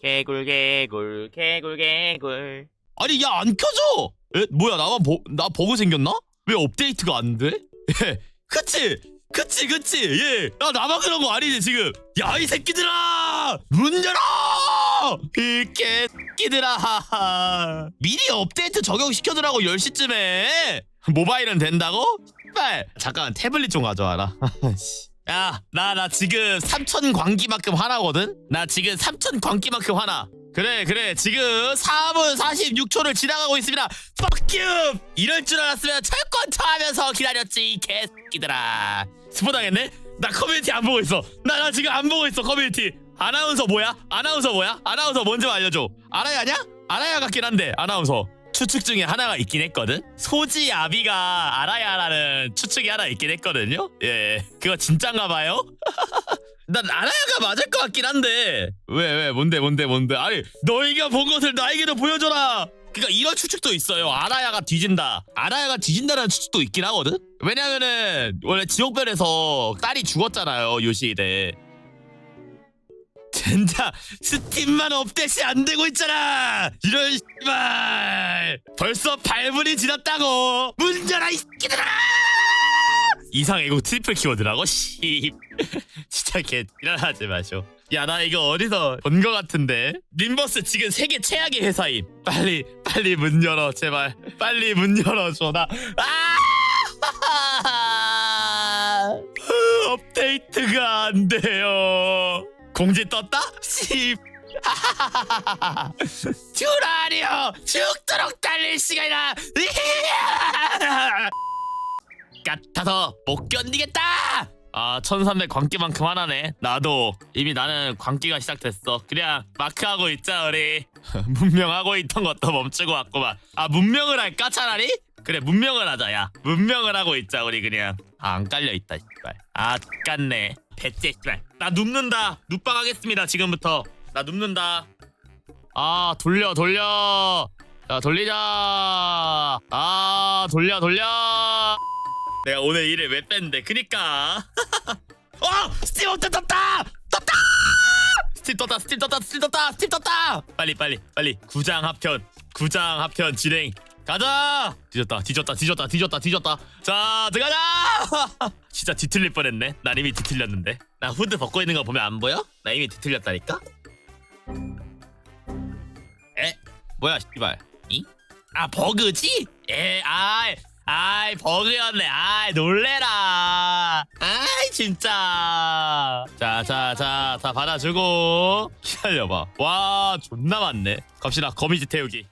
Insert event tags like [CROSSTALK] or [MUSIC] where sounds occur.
개굴 개굴 개굴 개굴. 아니 야 안 켜져! 에? 뭐야 나만 버, 나 버그 생겼나? 왜 업데이트가 안 돼? [LAUGHS] 예 그치? 그치 그치? 예나 나만 그런 거 아니지 지금? 야 이 새끼들아! 문 열어! 이 개새끼들아! [LAUGHS] 미리 업데이트 적용시켜두라고 10시쯤에. 모바일은 된다고? 빨 잠깐 태블릿 좀 가져와라 [LAUGHS] 야 나 나 지금 3천 광기만큼 하나거든? 나 지금 3천 광기만큼 하나 그래 그래 지금 4분 46초를 지나가고 있습니다 Fuck you 이럴 줄 알았으면 철권차 하면서 기다렸지 이 개새끼들아 스포 당했네? 나 커뮤니티 안 보고 있어 나 나 지금 안 보고 있어 커뮤니티 아나운서 뭐야? 아나운서 뭐야? 아나운서 뭔지 좀 알려줘 알아야 하냐? 알아야 같긴 한데 아나운서 추측 중에 하나가 있긴 했거든? 소지 아비가 알아야라는 추측이 하나 있긴 했거든요? 예. 그거 진짠가 봐요? [LAUGHS] 난 아라야가 맞을 것 같긴 한데. 왜 왜? 뭔데 뭔데 뭔데? 아니 너희가 본 것을 나에게도 보여줘라! 그러니까 이런 추측도 있어요. 아라야가 뒤진다. 아라야가 뒤진다는 추측도 있긴 하거든? 왜냐면은 원래 지옥별에서 딸이 죽었잖아요 요시히데 젠장 스팀만 업데이트 안 되고 있잖아! 이런 씨발! 벌써 8분이 지났다고! 문 열어 이 새끼들아! 이상 애국 트리플 키워드라고? 씨. [LAUGHS] 진짜 개 일어나지 마쇼. 야 나 이거 어디서 본 거 같은데? 림버스 지금 세계 최악의 회사임. 빨리 빨리 문 열어 제발. 빨리 문 열어줘 나. 아! [LAUGHS] 업데이트가 안 돼요 공지 떴다? 씨 [LAUGHS] 듀라리오 죽도록 달릴 시간이다. [LAUGHS] 같아서 못 견디겠다 아 1300 광기만큼 하나네. 나도. 이미 나는 광기가 시작됐어. 그냥 마크하고 있자 우리. [LAUGHS] 문명하고 있던 것도 멈추고 왔구만. 아 문명을 할까 차라리? 그래 문명을 하자 야. 문명을 하고 있자 우리 그냥. 아, 안 깔려있다 씨발. 아 깠네. 배째 씨발. 나 눕는다. 눕방 하겠습니다 지금부터. 나 눕는다. 아 돌려 돌려. 자 돌리자. 아 돌려 돌려 내가 오늘 일을 왜 뺐는데? 그니까. [LAUGHS] 어! 스팀 업데 떴다! 떴다! 스팀 떴다 스팀 떴다 스팀 떴다 스팀 떴다! 빨리 빨리 빨리. 구장 합편 구장 합편 진행. 가자! 뒤졌다 뒤졌다 뒤졌다 뒤졌다 뒤졌다. 자 들어가자! [LAUGHS] 진짜 뒤틀릴 뻔했네. 난 이미 뒤틀렸는데. 나 후드 벗고 있는 거 보면 안 보여? 나 이미 뒤틀렸다니까? 에? 뭐야 씨발. 이? 아 버그지? 에 아이 아이 버그였네. 아이 놀래라. 아이 진짜. 자자자 다 받아주고 기다려봐. 와 존나 많네. 갑시다. 거미지 태우기